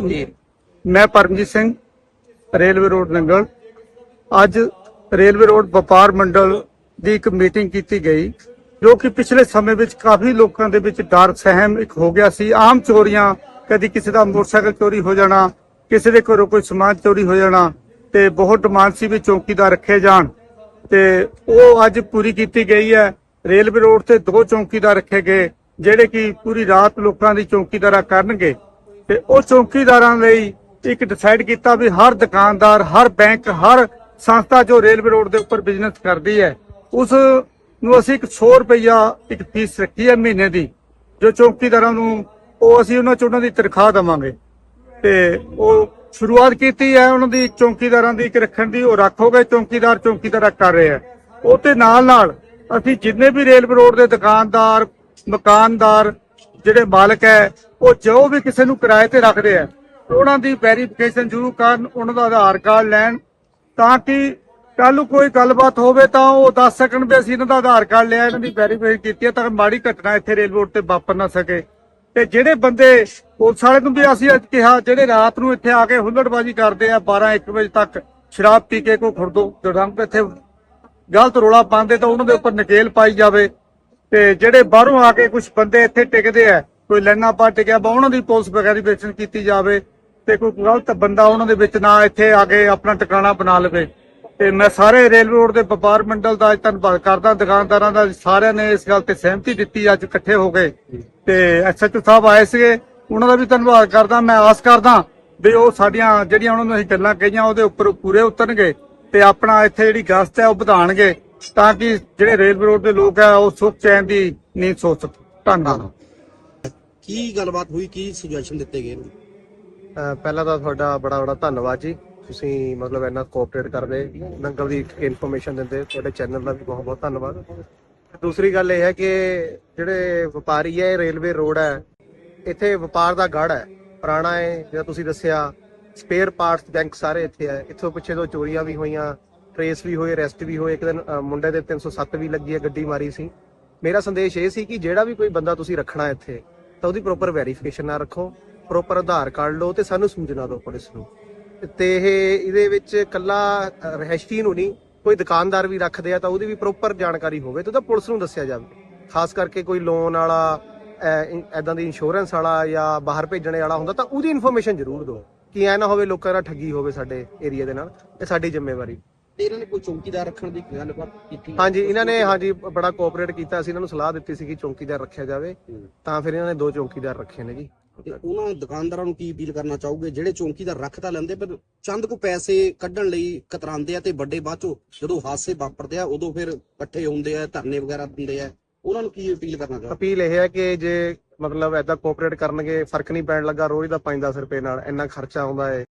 ਜੀ ਮੈਂ Paramjit Singh, railway road Nangal. ਅੱਜ ਰੇਲਵੇ ਰੋਡ ਵਪਾਰ ਮੰਡਲ ਦੀ ਇੱਕ ਮੀਟਿੰਗ ਕੀਤੀ ਗਈ, ਜੋ ਕਿ ਪਿਛਲੇ ਸਮੇਂ ਵਿੱਚ ਕਾਫੀ ਲੋਕਾਂ ਦੇ ਵਿੱਚ ਡਰ, ਸਹਿਮ ਇੱਕ ਹੋ ਗਿਆ ਸੀ। ਆਮ ਚੋਰੀਆਂ, ਕਦੀ ਕਿਸੇ ਦਾ ਮੋਟਰਸਾਈਕਲ ਚੋਰੀ ਹੋ ਜਾਣਾ, ਕਿਸੇ ਦੇ ਘਰੋਂ ਕੋਈ ਸਮਾਨ ਚੋਰੀ ਹੋ ਜਾਣਾ ਤੇ ਬਹੁਤ ਡਿਮਾਂਡ ਸੀ ਵੀ ਚੌਕੀਦਾਰ ਰੱਖੇ ਜਾਣ। ਤੇ ਉਹ ਅੱਜ ਪੂਰੀ ਕੀਤੀ ਗਈ ਹੈ। ਰੇਲਵੇ ਰੋਡ ਤੇ ਦੋ ਚੌਕੀਦਾਰ ਰੱਖੇ ਗਏ, ਜਿਹੜੇ ਕਿ ਪੂਰੀ ਰਾਤ ਲੋਕਾਂ ਦੀ ਚੌਕੀਦਾਰਾ ਕਰਨਗੇ। ਤੇ ਉਹ ਚੌਕੀਦਾਰਾਂ ਲਈ ਇੱਕ ਡਿਸਾਈਡ ਕੀਤਾ ਵੀ ਹਰ ਦੁਕਾਨਦਾਰ, ਹਰ ਬੈਂਕ ਹਰ ਸੰਸਥਾ ਜੋ ਰੇਲਵੇ ਰੋਡ ਦੇ ਉੱਪਰ ਬਿਜ਼ਨਸ ਕਰਦੀ ਹੈ, ਉਸ ਨੂੰ ਅਸੀਂ 100 ਰੁਪਇਆ ਇੱਕ ਫੀਸ ਰੱਖੀ ਹੈ ਮਹੀਨੇ ਦੀ, ਜੋ ਚੌਕੀਦਾਰਾਂ ਨੂੰ ਉਹ ਅਸੀਂ ਉਹਨਾਂ ਚ ਦੀ ਤਨਖਾਹ ਦੇਵਾਂਗੇ। ਤੇ ਉਹ ਸ਼ੁਰੂਆਤ ਕੀਤੀ ਹੈ ਉਹਨਾਂ ਦੀ, ਚੌਕੀਦਾਰਾਂ ਦੀ ਇੱਕ ਰੱਖਣ ਦੀ, ਉਹ ਰੱਖੋਗੇ ਚੌਕੀਦਾਰ ਚੌਕੀਦਾਰਾ ਕਰ ਰਹੇ ਹੈ। ਉਹ ਤੇ ਨਾਲ ਨਾਲ ਅਸੀਂ ਜਿੰਨੇ ਵੀ ਰੇਲਵੇ ਰੋਡ ਦੇ ਦੁਕਾਨਦਾਰ, ਮਕਾਨਦਾਰ ਜਿਹੜੇ ਮਾਲਕ ਹੈ, ਉਹ ਜੋ ਵੀ ਕਿਸੇ ਨੂੰ ਕਿਰਾਏ ਤੇ ਰੱਖਦੇ ਆ, ਉਹਨਾਂ ਦੀ ਵੈਰੀਫਿਕੇਸ਼ਨ ਜ਼ਰੂਰ ਕਰਨ, ਉਹਨਾਂ ਦਾ ਆਧਾਰ ਕਾਰਡ ਲੈਣ, ਤਾਂ ਕਿ ਕੱਲ ਨੂੰ ਕੋਈ ਗੱਲਬਾਤ ਹੋਵੇ ਤਾਂ ਉਹ ਦੱਸ ਸਕਣ ਵੀ ਅਸੀਂ ਇਹਨਾਂ ਦਾ ਆਧਾਰ ਕਾਰਡ ਲਿਆ, ਇਹਨਾਂ ਦੀ ਵੈਰੀਫਿਕੇਸ਼ਨ ਕੀਤੀ ਹੈ ਤਾਂ ਮਾੜੀ ਘਟਨਾ ਇੱਥੇ ਰੇਲ ਰੋਡ ਤੇ ਵਾਪਰ ਨਾ ਸਕੇ। ਤੇ ਜਿਹੜੇ ਬੰਦੇ ਪੁਲਿਸ ਵਾਲੇ ਨੂੰ ਵੀ ਅਸੀਂ ਅੱਜ ਕਿਹਾ, ਜਿਹੜੇ ਰਾਤ ਨੂੰ ਇੱਥੇ ਆ ਕੇ ਹੁੱਲੜਬਾਜ਼ੀ ਕਰਦੇ ਆ 12 1 ਵਜੇ ਤੱਕ ਸ਼ਰਾਬ ਪੀ ਕੇ ਕੋ ਖੁਰਦੋ ਜੜੰਗ ਇੱਥੇ ਗਲਤ ਰੋਲਾ ਪਾਉਂਦੇ ਤਾਂ ਉਹਨਾਂ ਦੇ ਉੱਪਰ ਨਕੇਲ ਪਾਈ ਜਾਵੇ। ਤੇ ਜਿਹੜੇ ਬਾਹਰੋਂ ਆ ਕੇ ਕੁਝ ਬੰਦੇ ਇੱਥੇ ਟਿਕਦੇ ਆ, ਕੋਈ ਲੈਣਾ ਪਾ ਟਿਕਿਆ ਬਾ ਉਹਨਾਂ ਦੀ ਪੁਲਿਸ ਵੈਰੀਫਿਕੇਸ਼ਨ ਕੀਤੀ ਜਾਵੇ ਤੇ ਕੋਈ ਗਲਤ ਬੰਦਾ ਉਹਨਾਂ ਦੇ ਵਿੱਚ ਨਾ ਇੱਥੇ ਆ ਕੇ ਆਪਣਾ ਟਿਕਾਣਾ ਬਣਾ ਲਵੇ। ਤੇ ਮੈਂ ਸਾਰੇ ਰੇਲਵੇ ਰੋਡ ਦੇ ਵਪਾਰ ਮੰਡਲ ਦਾ ਅੱਜ ਧੰਨਵਾਦ ਕਰਦਾ, ਦੁਕਾਨਦਾਰਾਂ ਦਾ, ਸਾਰਿਆਂ ਨੇ ਇਸ ਗੱਲ ਤੇ ਸਹਿਮਤੀ ਦਿੱਤੀ ਅੱਜ ਇਕੱਠੇ ਹੋ ਗਏ ਤੇ ਐਸਐਚਓ ਸਾਹਿਬ ਆਏ ਸੀਗੇ, ਉਹਨਾਂ ਦਾ ਵੀ ਧੰਨਵਾਦ ਕਰਦਾ, ਮੈਂ ਆਸ ਕਰਦਾ ਵੀ ਉਹ ਸਾਡੀਆਂ ਜਿਹੜੀਆਂ ਉਹਨਾਂ ਨੂੰ ਅਸੀਂ ਗੱਲਾਂ ਕਹੀਆਂ, ਉਹਦੇ ਉੱਪਰ ਪੂਰੇ ਉਤਰਨਗੇ ਤੇ ਆਪਣਾ ਇੱਥੇ ਜਿਹੜੀ ਗਸਤ ਹੈ ਉਹ ਵਧਾਣਗੇ ਤਾਂ ਕਿ ਜਿਹੜੇ ਰੇਲਵੇ ਰੋਡ ਦੇ ਲੋਕ ਆ ਉਹ ਸੁੱਖ ਚੈਨ ਦੀ ਨੀਂਦ ਸੋ ਸਕਣ ਧੰਨਵਾਦ ਕੀ ਗੱਲਬਾਤ ਹੋਈ? ਕੀ ਸੁਜੈਸ਼ਨ ਦਿੱਤੇ ਗਏ ਨੇ ਅਹ ਪਹਿਲਾਂ ਤਾਂ ਤੁਹਾਡਾ ਬੜਾ ਬੜਾ ਧੰਨਵਾਦ ਜੀ। ਤੁਸੀਂ ਮਤਲਬ ਇੰਨਾ ਕੋਆਪਰੇਟ ਕਰਦੇ ਨੰਗਲ ਦੀ ਇਨਫੋਰਮੇਸ਼ਨ ਦਿੰਦੇ ਤੁਹਾਡੇ ਚੈਨਲ ਦਾ ਵੀ ਬਹੁਤ ਬਹੁਤ ਧੰਨਵਾਦ। ਦੂਸਰੀ ਗੱਲ ਇਹ ਹੈ ਕਿ ਜਿਹੜੇ ਵਪਾਰੀ ਹੈ ਇਹ ਰੇਲਵੇ ਰੋਡ ਹੈ ਇੱਥੇ ਵਪਾਰ ਦਾ ਗੜ ਹੈ। ਪੁਰਾਣਾ ਹੈ ਜਿਹੜਾ ਤੁਸੀਂ ਦੱਸਿਆ ਸਪੇਅਰ ਪਾਰਟਸ ਬੈਂਕ ਸਾਰੇ ਇੱਥੇ ਹੈ। ਇੱਥੋਂ ਪਿੱਛੇ ਤੋਂ ਚੋਰੀਆਂ ਵੀ ਹੋਈਆਂ ਟਰੇਸ ਵੀ ਹੋਏ ਅਰੈਸਟ ਵੀ ਹੋਏ ਇੱਕ ਦਿਨ ਅਹ, ਮੁੰਡੇ ਦੇ 307 ਵੀ ਲੱਗੀ ਹੈ ਗੱਡੀ ਮਾਰੀ ਸੀ। ਮੇਰਾ ਸੰਦੇਸ਼ ਇਹ ਸੀ ਕਿ ਜਿਹੜਾ ਵੀ ਕੋਈ ਬੰਦਾ ਤੁਸੀਂ ਰੱਖਣਾ ਇੱਥੇ ਤਾਂ ਉਹਦੀ ਪ੍ਰੋਪਰ ਵੈਰੀਫਿਕੇਸ਼ਨ ਨਾ ਰੱਖੋ ਪ੍ਰੋਪਰ ਆਧਾਰ ਕਾਰਡ ਲਓ ਤੇ ਸਾਨੂੰ ਸੂਚਨਾ ਦਿਓ ਪੁਲਿਸ ਨੂੰ। ਤੇ ਇਹ ਇਹਦੇ ਵਿੱਚ ਕੱਲਾ ਅਹ, ਰਹਿਸ਼ਤੀ ਨੂੰ ਨਹੀਂ ਕੋਈ ਦੁਕਾਨਦਾਰ ਵੀ ਰੱਖਦੇ ਆ ਤਾਂ ਉਹਦੀ ਵੀ ਪ੍ਰੋਪਰ ਜਾਣਕਾਰੀ ਹੋਵੇ ਤੇ ਉਹਦਾ ਪੁਲਿਸ ਨੂੰ ਦੱਸਿਆ ਜਾਵੇ। ਖਾਸ ਕਰਕੇ ਕੋਈ ਲੋਨ ਵਾਲਾ ਐਦਾਂ ਦੀ ਇੰਸ਼ੋਰੈਂਸ ਵਾਲਾ ਜਾਂ ਬਾਹਰ ਭੇਜਣੇ ਵਾਲਾ ਹੁੰਦਾ ਤਾਂ ਉਹਦੀ ਇਨਫੋਰਮੇਸ਼ਨ ਜ਼ਰੂਰ ਦਿਓ। ਕਿ ਐ ਨਾ ਹੋਵੇ ਲੋਕਾਂ ਨਾਲ ਠੱਗੀ ਹੋਵੇ ਸਾਡੇ ਏਰੀਆ ਦੇ ਨਾਲ ਇਹ ਸਾਡੀ ਜ਼ਿੰਮੇਵਾਰੀ। ਤੇ ਇਹਨਾਂ ਨੇ ਕੋਈ ਚੌਕੀਦਾਰ ਰੱਖਣ ਦੀ ਗੱਲਬਾਤ ਕੀਤੀ? ਹਾਂਜੀ ਇਹਨਾਂ ਨੇ ਹਾਂਜੀ ਬੜਾ ਕੋਆਪਰੇਟ ਕੀਤਾ। ਸੀ ਇਹਨਾਂ ਨੂੰ ਸਲਾਹ ਦਿੱਤੀ ਸੀ ਕਿ ਚੌਕੀਦਾਰ ਰੱਖਿਆ ਜਾਵੇ। ਤਾਂ ਫਿਰ ਇਹਨਾਂ ਨੇ ਦੋ ਚੌਕੀਦਾਰ ਰੱਖੇ ਨੇ ਜੀ। ਤੇ ਉਹਨਾਂ ਦੁਕਾਨਦਾਰਾਂ ਨੂੰ ਕੀ ਅਪੀਲ ਕਰਨਾ ਚਾਹੋਗੇ? ਜਿਹੜੇ ਚੌਕੀਦਾਰ ਰੱਖ ਤਾਂ ਲੈਂਦੇ ਪਰ ਚੰਦ ਕੋ ਪੈਸੇ ਕੱਢਣ ਲਈ ਕਤਰਾਉਂਦੇ ਆ ਤੇ ਵੱਡੇ ਬਾਅਦ ਚੋਂ ਜਦੋਂ ਹਾਦਸੇ ਵਾਪਰਦੇ ਆ ਉਦੋਂ ਫਿਰ ਇਕੱਠੇ ਹੁੰਦੇ ਆ ਧਰਨੇ ਵਗੈਰਾ ਦਿੰਦੇ ਆ। ਉਹਨਾਂ ਨੂੰ ਕੀ ਅਪੀਲ ਕਰਨਾ ਚਾਹੋਗੇ? ਅਪੀਲ ਇਹ ਹੈ ਕਿ ਜੇ ਮਤਲਬ ਐਦਾਂ ਕੋਆਪਰੇਟ ਕਰਨਗੇ ਫ਼ਰਕ ਨਹੀਂ ਪੈਣ ਲੱਗਾ ਰੋਜ਼ ਦਾ 5-10 ਰੁਪਏ ਨਾਲ ਇੰਨਾ ਖਰਚਾ ਆਉਂਦਾ ਹੈ